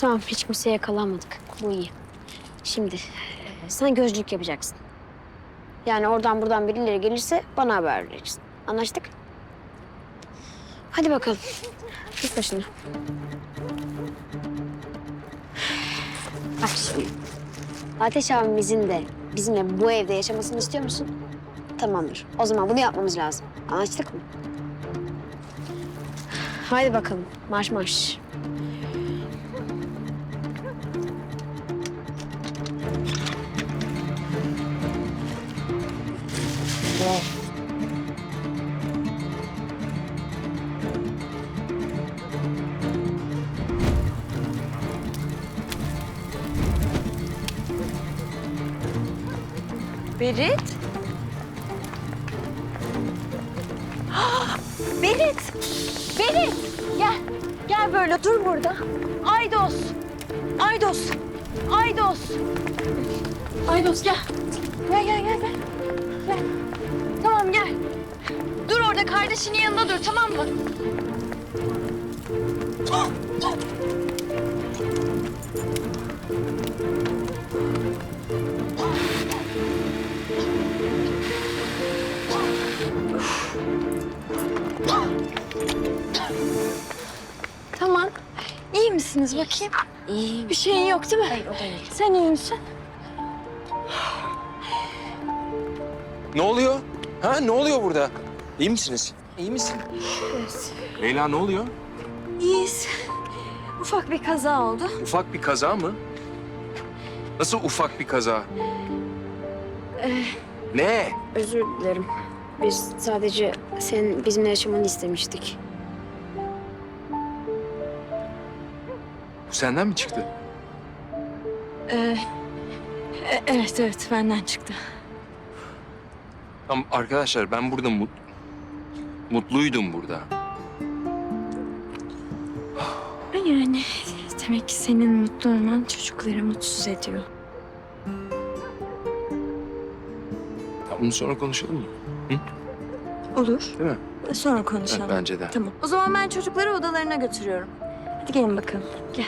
Tamam hiç kimseye yakalanmadık. Bu iyi. Şimdi sen gözcülük yapacaksın. Yani oradan buradan birileri gelirse bana haber vereceksin. Anlaştık? Hadi bakalım. Git başına. Bak şimdi. Ateş abimizin de bizimle bu evde yaşamasını istiyor musun? Tamamdır. O zaman bunu yapmamız lazım. Anlaştık mı? Haydi bakalım. Marş marş. Berit? Berit! Berit! Gel. Gel böyle dur burada. Aydos. Aydos. Aydos. Aydos gel. Gel gel gel gel. Gel. Tamam gel. Dur orada kardeşinin yanında dur tamam mı? Misiniz bakayım? İyi. Bir şeyin yok değil mi? Hayır o da iyi. Sen iyi misin? Ne oluyor? Ha ne oluyor burada? İyi misiniz? İyi misin? Evet. Leyla ne oluyor? İyiyiz. Ufak bir kaza oldu. Ufak bir kaza mı? Nasıl ufak bir kaza? Ne? Özür dilerim. Biz sadece senin bizimle yaşamanı istemiştik. Senden mi çıktı? Ee, e- evet evet benden çıktı. Tamam arkadaşlar ben burada mut... mutluydum burada. Yani demek ki senin mutlu olman çocukları mutsuz ediyor. Ya bunu sonra konuşalım mı? Olur. Değil mi? Sonra Evet, konuşalım. bence de. Tamam. O zaman ben çocukları odalarına götürüyorum. Hadi gelin bakalım. Gel.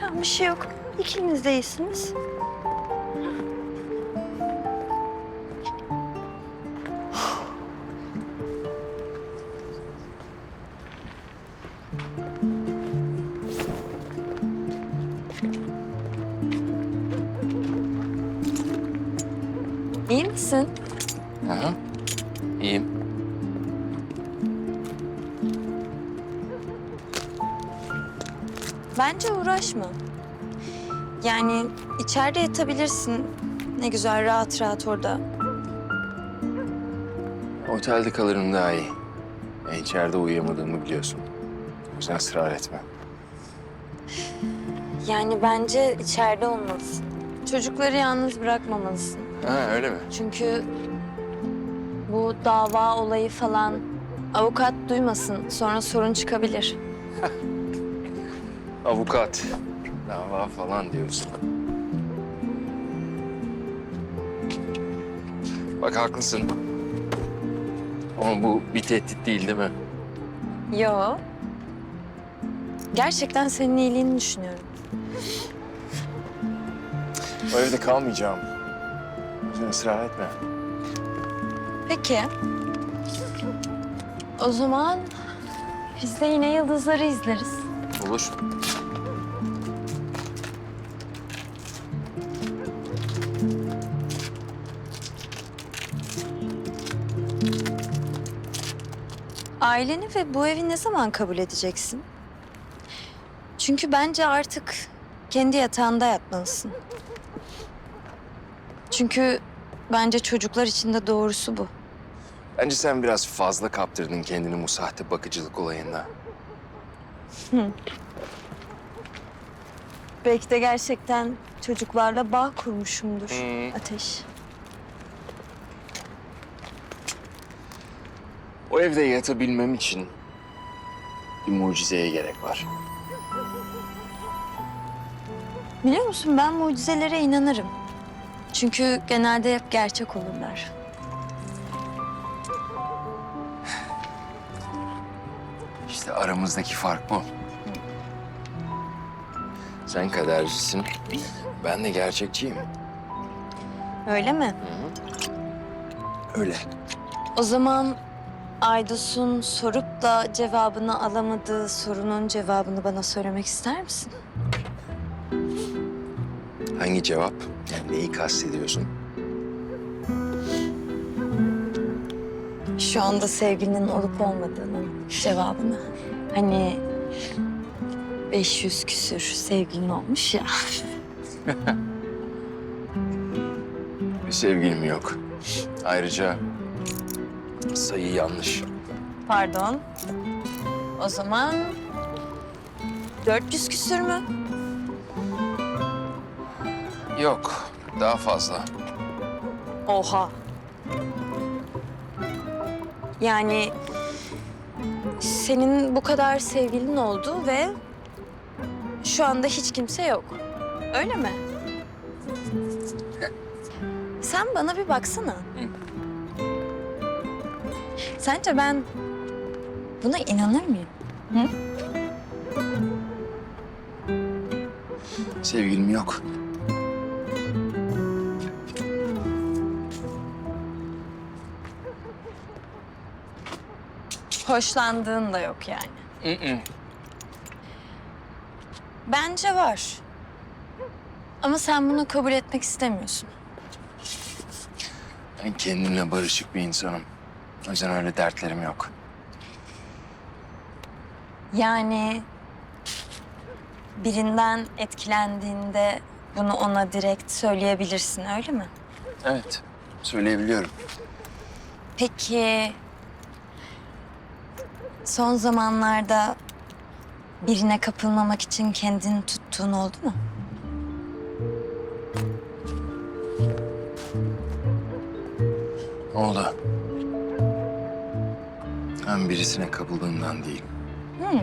Tamam bir şey yok. İkiniz de iyisiniz. İyi misin? Aha. İyiyim. Bence uğraşma. Yani içeride yatabilirsin. Ne güzel rahat rahat orada. Otelde kalırım daha iyi. Ya içeride uyuyamadığımı biliyorsun. O yüzden ısrar etme. Yani bence içeride olmalısın. Çocukları yalnız bırakmamalısın. Ha öyle mi? Çünkü bu dava olayı falan avukat duymasın. Sonra sorun çıkabilir. Avukat. Dava falan diyorsun. Bak haklısın. Ama bu bir tehdit değil değil mi? Yo. Gerçekten senin iyiliğini düşünüyorum. O evde kalmayacağım. Sen ısrar etme. Peki. O zaman biz de yine yıldızları izleriz. Olur. Aileni ve bu evi ne zaman kabul edeceksin? Çünkü bence artık kendi yatağında yatmalısın. Çünkü bence çocuklar için de doğrusu bu. Bence sen biraz fazla kaptırdın kendini bu sahte bakıcılık olayına. Belki de gerçekten çocuklarla bağ kurmuşumdur. Ateş. O evde yatabilmem için bir mucizeye gerek var. Biliyor musun ben mucizelere inanırım. Çünkü genelde hep gerçek olurlar. İşte aramızdaki fark bu. Sen kadercisin. Ben de gerçekçiyim. Öyle mi? Öyle. O zaman Aydos'un sorup da cevabını alamadığı sorunun cevabını bana söylemek ister misin? Hangi cevap? Yani neyi kastediyorsun? Şu anda sevgilinin olup olmadığının cevabını. Hani 500 küsür sevgilin olmuş ya. Bir sevgilim yok. Ayrıca sayı yanlış. Pardon. O zaman 400 küsür mü? Yok, daha fazla. Oha. Yani senin bu kadar sevgilin oldu ve şu anda hiç kimse yok. Öyle mi? Sen bana bir baksana. Sence ben buna inanır mıyım? Sevgilim yok. Hoşlandığın da yok yani. Bence var. Ama sen bunu kabul etmek istemiyorsun. Ben kendimle barışık bir insanım. O yüzden öyle dertlerim yok. Yani birinden etkilendiğinde bunu ona direkt söyleyebilirsin öyle mi? Evet, söyleyebiliyorum. Peki son zamanlarda birine kapılmamak için kendini tuttuğun oldu mu? Oldu. Ben birisine kapıldığımdan değil. Hı,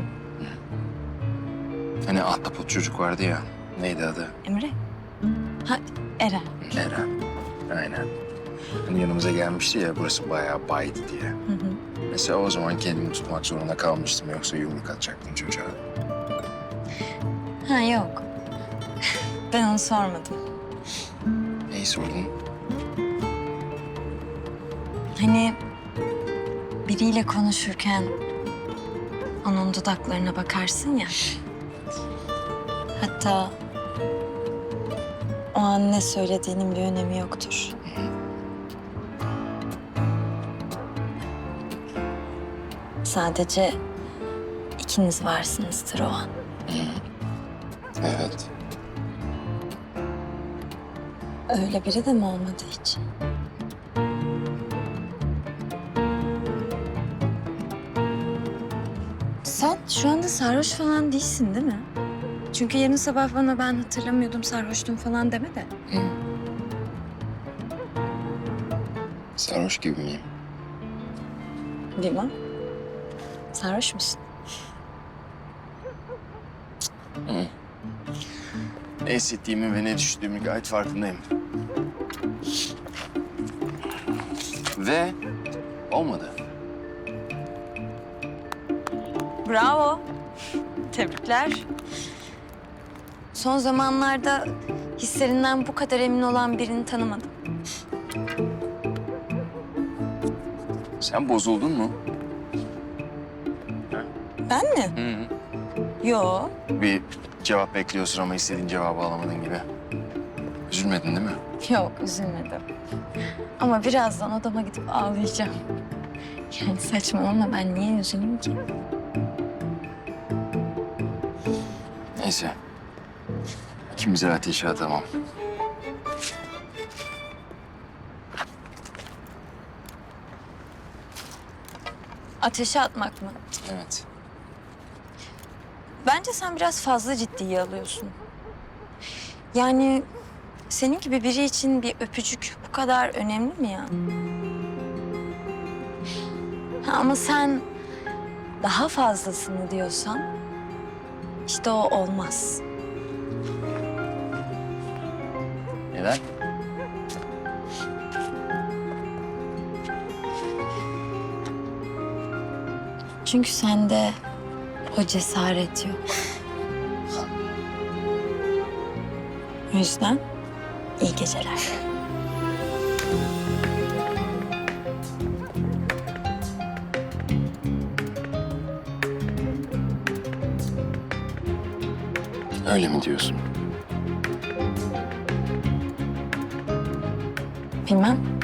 Hani ahtapot çocuk vardı ya. Neydi adı? Emre. Ha Eren. Eren. Aynen. Hani yanımıza gelmişti ya burası bayağı baydı diye. Hı hı. Mesela o zaman kendimi tutmak zorunda kalmıştım. Yoksa yumruk atacaktım çocuğa. Ha yok. Ben onu sormadım. Neyi sordun? Hani biriyle konuşurken onun dudaklarına bakarsın ya. Hatta o an ne söylediğinin bir önemi yoktur. Sadece ikiniz varsınızdır o an. Evet. Öyle biri de mi olmadı hiç? Şu anda sarhoş falan değilsin değil mi? Çünkü yarın sabah bana ben hatırlamıyordum sarhoştum falan deme de. Sarhoş gibi miyim? Bilmem. Sarhoş musun? Ne hissettiğimi ve ne düşündüğümü gayet farkındayım. Ve olmadı. Bravo. Tebrikler. Son zamanlarda hislerinden bu kadar emin olan birini tanımadım. Sen bozuldun mu? Ben mi? Hı hı. Yo. Bir cevap bekliyorsun ama istediğin cevabı alamadın gibi. Üzülmedin değil mi? Yok üzülmedim. Ama birazdan odama gidip ağlayacağım. Yani saçmalama ben niye üzüleyim ki? Neyse. İkimizi ateşe atamam. Ateşe atmak mı? Evet. Bence sen biraz fazla ciddiye alıyorsun. Yani senin gibi biri için bir öpücük bu kadar önemli mi ya? Ha, ama sen daha fazlasını diyorsan işte o olmaz. Neden? Çünkü sende o cesaret yok. O yüzden iyi geceler. Öyle mi diyorsun? Bilmem.